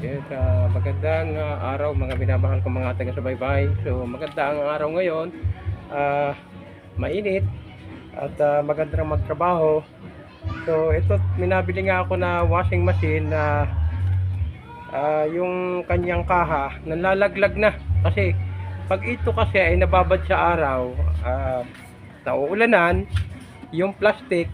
Yes, ah, magandang ah, araw mga minamahal kong mga taga-subaybay. So maganda ang araw ngayon. Ah, mainit at ah, magandang magtrabaho. So ito, minabili nga ako na washing machine na ah, yung kanyang kaha nalalaglag na. Kasi pag ito kasi ay nababad sa araw, ah, nauulanan, yung plastic,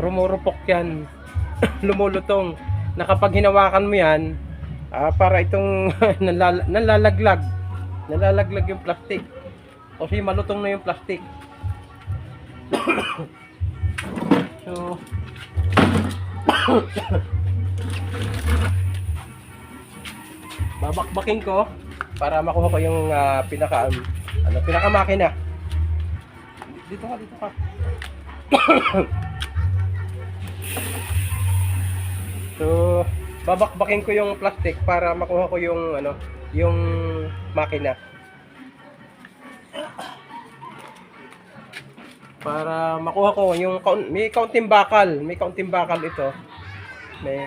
rumurupok yan, lumulutong. Na kapag hinawakan mo yan, ah, para itong nalala- nalalaglag, nalalaglag yung plastic. Kasi malutong na yung plastic. so, babakbakin ko para makuha ko yung ah, pinaka ano pinaka makina. Dito ka, dito ka. so, babakbakin ko yung plastic para makuha ko yung ano, yung makina. Para makuha ko yung may kaunting bakal, may kaunting bakal ito. May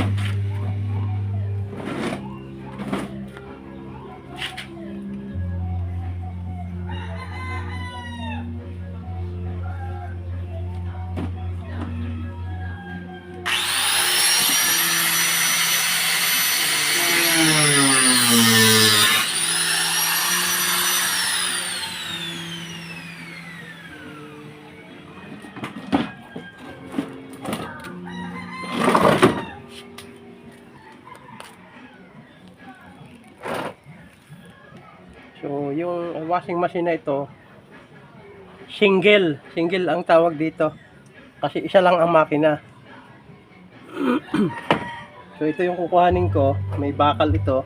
So, yung washing machine na ito, single. Single ang tawag dito. Kasi isa lang ang makina. so, ito yung kukuhanin ko. May bakal ito.